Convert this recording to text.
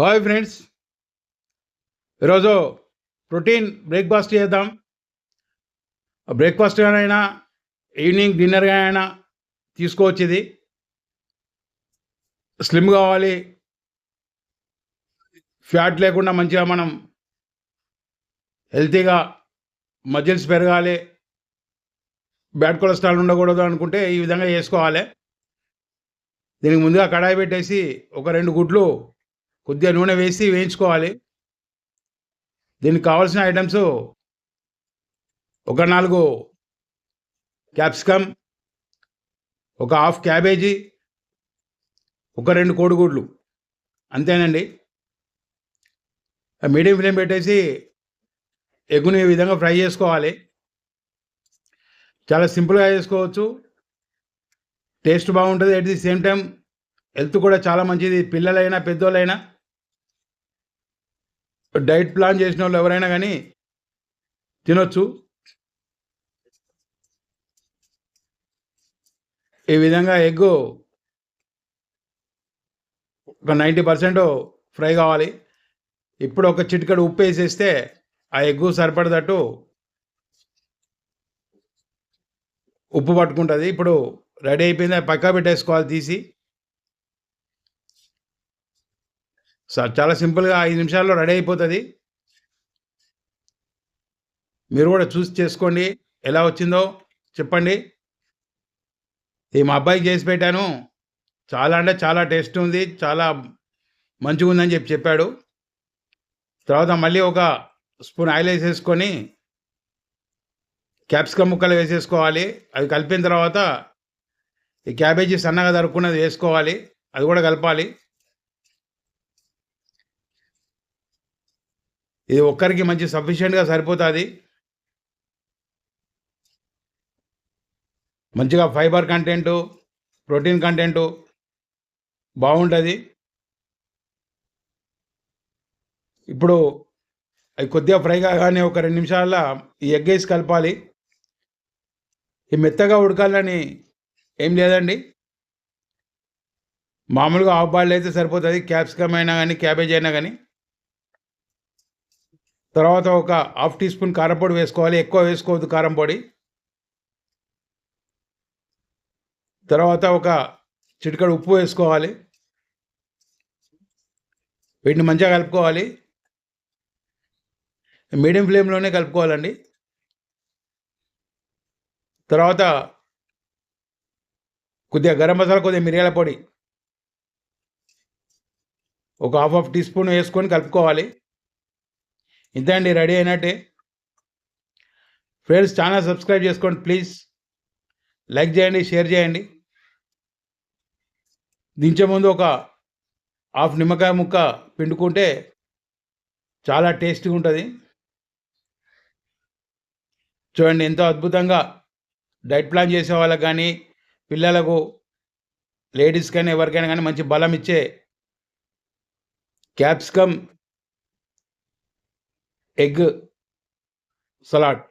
Hi friends. ఈరోజు protein breakfast చేద్దాం. Breakfast అయినా ఈవినింగ్ డిన్నర్గా అయినా తీసుకోవచ్చు ఇది స్లిమ్ కావాలి. ఫ్యాట్ లేకుండా మంచిగా మనం హెల్తీగా మజిల్స్ పెరగాలి. బ్యాడ్ కొలెస్ట్రాల్ ఉండకూడదు అనుకుంటే ఈ విధంగా చేసుకోవాలి. దీనికి ముందుగా కడాయి పెట్టేసి ఒక రెండు గుడ్లు కొద్దిగా నూనె వేసి వేయించుకోవాలి. దీనికి కావాల్సిన ఐటమ్స్ ఒక నాలుగు క్యాప్సికమ్ ఒక హాఫ్ క్యాబేజీ ఒక రెండు కోడిగుడ్లు. అంతేనండి. మీడియం ఫ్లేమ్ పెట్టేసి ఎగ్గుని ఈ విధంగా ఫ్రై చేసుకోవాలి. చాలా సింపుల్గా చేసుకోవచ్చు. టేస్ట్ బాగుంటుంది. At the same time health కూడా చాలా మంచిది. పిల్లలైనా పెద్దోళ్ళైనా డైట్ ప్లాన్ చేసిన వాళ్ళు ఎవరైనా కానీ తినొచ్చు. ఈ విధంగా ఎగ్ ఒక నైంటీ పర్సెంట్ ఫ్రై కావాలి. ఇప్పుడు ఒక చిటికడు ఉప్పు వేసేస్తే ఆ ఎగ్గు సరిపడదట్టు ఉప్పు పట్టుకుంటుంది. ఇప్పుడు రెడీ అయిపోయింది. పక్కా పెట్టేసుకోవాలి తీసి. చాలా సింపుల్గా ఐదు నిమిషాల్లో రెడీ అయిపోతుంది. మీరు కూడా చూసి చేసుకోండి. ఎలా వచ్చిందో చెప్పండి. ఇది మా అబ్బాయికి చేసి పెట్టాను. చాలా అంటే చాలా టేస్ట్ ఉంది. చాలా మంచిగా ఉందని చెప్పి చెప్పాడు. తర్వాత మళ్ళీ ఒక స్పూన్ ఆయిల్ వేసేసుకొని క్యాప్సికమ్ ముక్కలు వేసేసుకోవాలి. అవి కలిపిన తర్వాత ఈ క్యాబేజీ సన్నగా తరుక్కున్నది వేసుకోవాలి. అది కూడా కలపాలి. ఇది ఒక్కరికి మంచి సఫిషియెంట్గా సరిపోతుంది? మంచిగా ఫైబర్ కంటెంటు ప్రోటీన్ కంటెంటు బాగుంటుంది. ఇప్పుడు అవి కొద్దిగా ఫ్రై కాగానే ఒక రెండు నిమిషాల ఈ ఎగ్ వేసి కలపాలి. ఈ మెత్తగా ఉడకాలని ఏం లేదండి. మామూలుగా ఆవు పాలు అయితే సరిపోతుంది. క్యాప్సికమ్ అయినా కానీ క్యాబేజ్ అయినా కానీ తర్వాత ఒక హాఫ్ టీ స్పూన్ కారంపొడి వేసుకోవాలి. ఎక్కువ వేసుకోవద్దు కారం పొడి. తర్వాత ఒక చిటికడు ఉప్పు వేసుకోవాలి. వీటిని మంచిగా కలుపుకోవాలి. మీడియం ఫ్లేమ్లోనే కలుపుకోవాలండి. తర్వాత కొద్దిగా గరం మసాలా కొద్దిగా మిరియాల పొడి. ఒక హాఫ్ హాఫ్ టీ స్పూన్ వేసుకొని కలుపుకోవాలి. ఇంతే అండి రెడీ అయినట్టే. ఫ్రెండ్స్ ఛానల్ సబ్స్క్రైబ్ చేసుకోండి ప్లీజ్. లైక్ చేయండి షేర్ చేయండి. దించే ముందు ఒక హాఫ్ నిమ్మకాయ ముక్క పిండుకుంటే చాలా టేస్టీగా ఉంటుంది. చూడండి ఎంతో అద్భుతంగా డైట్ ప్లాన్ చేసే వాళ్ళకి కానీ పిల్లలకు లేడీస్ కానీ ఎవరికైనా కానీ మంచి బలం ఇచ్చే క్యాప్సికమ్ ఎగ్ సలాడ్